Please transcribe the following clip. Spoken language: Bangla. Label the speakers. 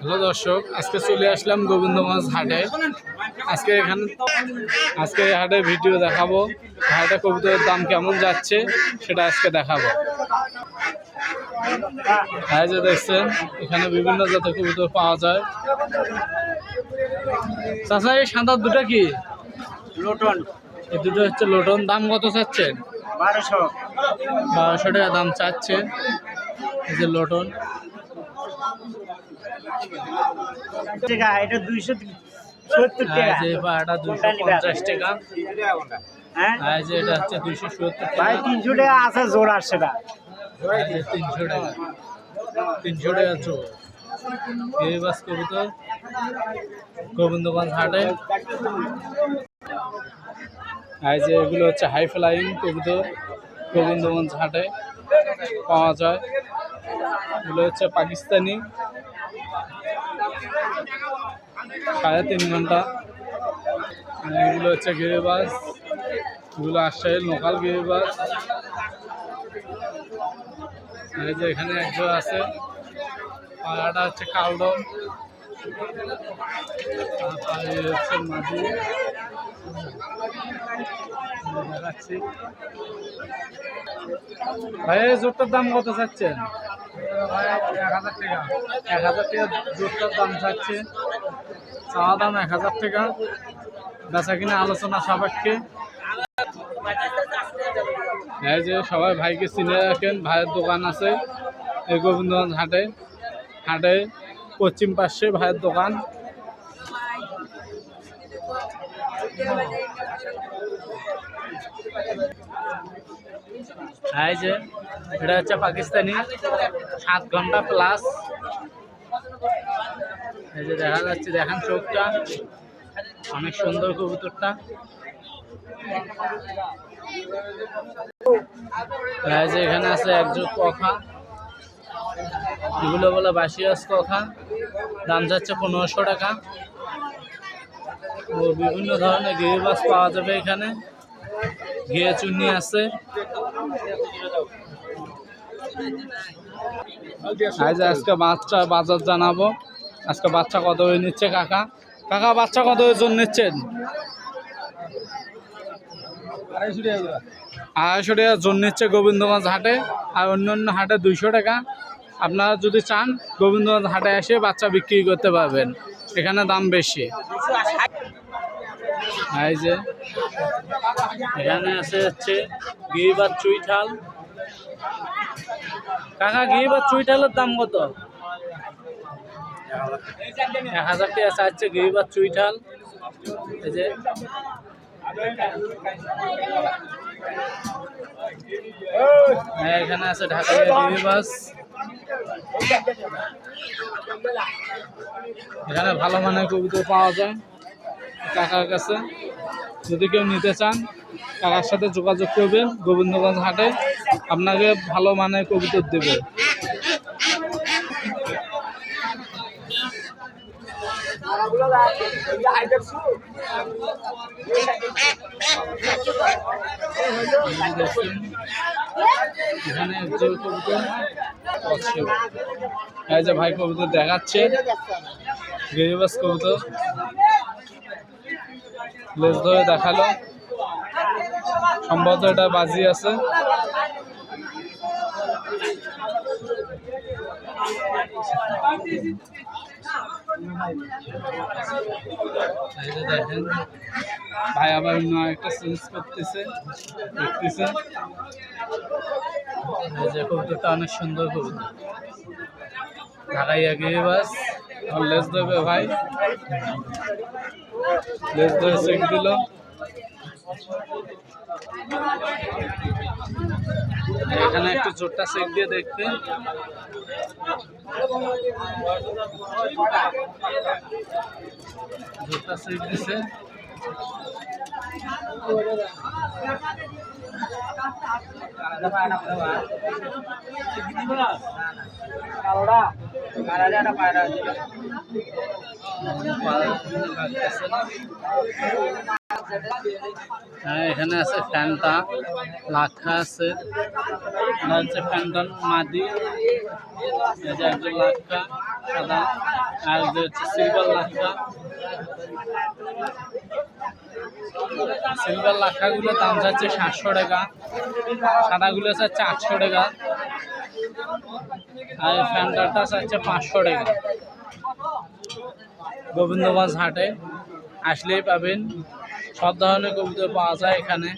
Speaker 1: হ্যালো দর্শক আজকে চলে আসলাম গোবিন্দগঞ্জ হাটে। আজকে এখানে আজকে এই হাটে ভিডিও দেখাবো। হাটে কবুতরের দাম কেমন যাচ্ছে সেটা আজকে দেখাবো। হ্যাঁ যে দেখছেন এখানে বিভিন্ন জাতের কবুতর পাওয়া যায়। চাষা এই সাঁতার দুটো কি?
Speaker 2: লোটন।
Speaker 1: এই দুটো হচ্ছে লোটন। দাম কত চাচ্ছেন?
Speaker 2: বারোশো।
Speaker 1: বারোশো টাকা দাম চাচ্ছে। এই যে লোটন।
Speaker 2: টাকা এটা দুইশো সত্তর
Speaker 1: হ্যাঁ
Speaker 2: টাকা।
Speaker 1: যে দুশো পঞ্চাশ টাকা।
Speaker 2: হ্যাঁ?
Speaker 1: হ্যাঁ যে এটা হচ্ছে দুশো সত্তর
Speaker 2: ভাই তিনশো টাকা আছে জোর আসছে না।
Speaker 1: তিনশো টাকা। তিনশো টাকা বাস গোবিন্দগঞ্জ হাটে। এই যে এগুলো হচ্ছে হাই ফ্লাইং কবুতর। গোবিন্দগঞ্জ হাটে পাওয়া যায়। এগুলো হচ্ছে পাকিস্তানি। সাড়ে তিন ঘণ্টা। এগুলো হচ্ছে গিরিবাস। এগুলো রাজশাহীর লোকাল গিরিবাস। এই যে এখানে একজন আছে। পাড়াটা হচ্ছে কালদম আর হচ্ছে মাঝি দেখাচ্ছি। ভাই, এই জুটটার দাম কত চাচ্ছেন? এক হাজার টাকা। এক দাম চাচ্ছে। চাওয়া দাম এক হাজার টাকা। বেচা কিনা আলোচনা সাপেক্ষে। এই যে সবাই ভাইকে চিনে রাখেন, ভাইয়ের দোকান আছে এই গোবিন্দগঞ্জ হাটে। হাটে পশ্চিম পাশে ভাইয়ের দোকান। এই যে, এটা হচ্ছে পাকিস্তানি সাত ঘণ্টা প্লাস এই যে দেখা যাচ্ছে, দেখান চোখটা। অনেক সুন্দর কবুতরটা। এই যে এখানে আছে একজোট কখা। এগুলো বলে বাসিয়াস কখা। দাম যাচ্ছে পনেরোশো টাকা। ও বিভিন্ন ধরনের গিরিবাস পাওয়া যাবে এখানে। ঘিয়ে চুন্নি আছে। আজ আজকে বাচ্চা বাজার জানাব। আজকে বাচ্চা কত হয়ে নিচ্ছে কাকা? কাকা বাচ্চা কত ওজন নিচ্ছেন? আড়াইশো টাকা জন নিচ্ছে গোবিন্দগঞ্জ হাটে আর অন্য অন্য হাটে দুইশো টাকা। আপনারা যদি চান গোবিন্দগঞ্জ হাটে এসে বাচ্চা বিক্রি করতে পারবেন। এখানে দাম বেশি। এই যে, এখানে আছে হচ্ছে গিরিবার চুইঠাল। কাকা গিরিবার চুইঠালের দাম কত? এক হাজার টাকা চাচ্ছে গিরিবার চুইঠাল। এই যে, এখানে আছে ঢাকাইয়া গিরিবাস। এখানে ভালো মানের কবিতা পাওয়া যায় কাকার কাছে। যদি কেউ নিতে চান, কাকার সাথে যোগাযোগ করবেন গোবিন্দগঞ্জ হাটে। আপনাকে ভালো মানের কবিতা দেবে। এখানে একজন কবিতা আছে। এই যে ভাই কবিতা দেখাচ্ছে। গিরিবাস কবিতা লেজ ধরে দেখাল। সম্ভবত এটা বাজি আছে। যে ভাই আবার অন্য একটা চেঞ্জ করতেছে, দেখতেছে। যে কবুতরটা অনেক সুন্দর কবুতর। ঢাকাইয়া আগে বাস লেজ দেবে ভাই। লেজ ধরে চেক দিল। এখানে একটু জোরটা চেক দিয়ে দেখতে জোরটা চেক দিছে। হ্যাঁ এখানে আছে ফ্যানটা, লাখা আছে। হচ্ছে ফ্যানটন মাদি। একজন লাখা, সাদা, আর হচ্ছে সিলভার লাক্ষা সিলভার লাক্ষাগুলো দাম যাচ্ছে সাতশো টাকা, সাদাগুলো চাচ্ছে আটশো টাকা। আর ফ্যান্টারটা চাচ্ছে পাঁচশো টাকা। গোবিন্দগঞ্জ হাটে আসলেই পাবেন সব ধরনের কবুতর পাওয়া যায় এখানে।